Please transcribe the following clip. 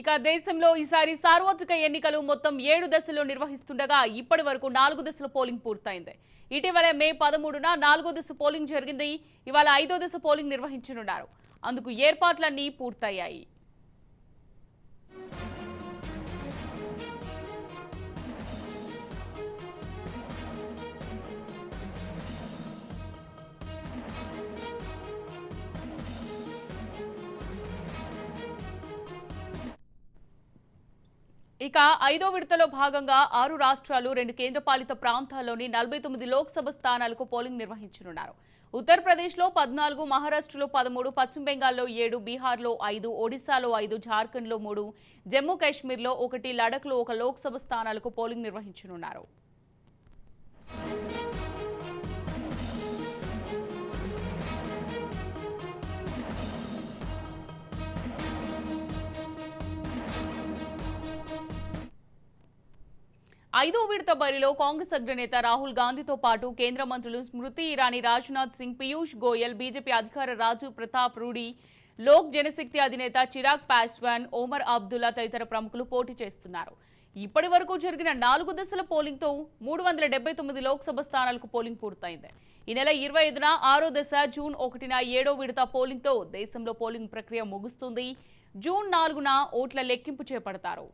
ఇక దేశంలో ఈసారి సార్వత్రిక ఎన్నికలు మొత్తం ఏడు దశలు నిర్వహిస్తుండగా ఇప్పటి వరకు నాలుగు దశల పోలింగ్ పూర్తయింది. ఇటీవల మే పదమూడున నాలుగో దశ పోలింగ్ జరిగింది. ఇవాళ ఐదో దశ పోలింగ్ నిర్వహించనున్నారు. అందుకు ఏర్పాట్లన్నీ పూర్తయ్యాయి. ఇక ఐదో విడతలో భాగంగా ఆరు రాష్ట్రాలు రెండు కేంద్రపాలిత ప్రాంతాల్లోని నలభై తొమ్మిది లోక్సభ స్థానాలకు పోలింగ్ నిర్వహించనున్నారు. ఉత్తరప్రదేశ్లో పద్నాలుగు మహారాష్ట్రలో పదమూడు పశ్చిమ బెంగాల్లో ఏడు బీహార్లో ఐదు ఒడిశాలో ఐదు జార్ఖండ్లో మూడు జమ్మూ కాశ్మీర్లో ఒకటి లడఖ్లో ఒక లోక్సభ స్థానాలకు పోలింగ్ నిర్వహించనున్నారు. ఐదో విడత బరిలో కాంగ్రెస్ అగ్రనేత రాహుల్ గాంధీతో పాటు కేంద్ర మంత్రులు స్మృతి ఇరానీ రాజ్నాథ్ సింగ్ పీయూష్ గోయల్ బీజేపీ అధికార రాజు ప్రతాప్ రూడి లోక్ జనశక్తి అధినేత చిరాగ్ పాస్వాన్ ఓమర్ అబ్దుల్లా తదితర ప్రముఖులు పోటీ చేస్తున్నారు. ఇప్పటి వరకు జరిగిన నాలుగు దశల పోలింగ్తో మూడు వందల డెబ్బై తొమ్మిది లోక్సభ స్థానాలకు పోలింగ్ పూర్తయింది. ఈ నెల ఇరవై ఐదున ఆరో దశ జూన్ ఒకటిన ఏడో విడత పోలింగ్తో దేశంలో పోలింగ్ ప్రక్రియ ముగుస్తుంది. జూన్ నాలుగున ఓట్ల లెక్కింపు చేపడతారు.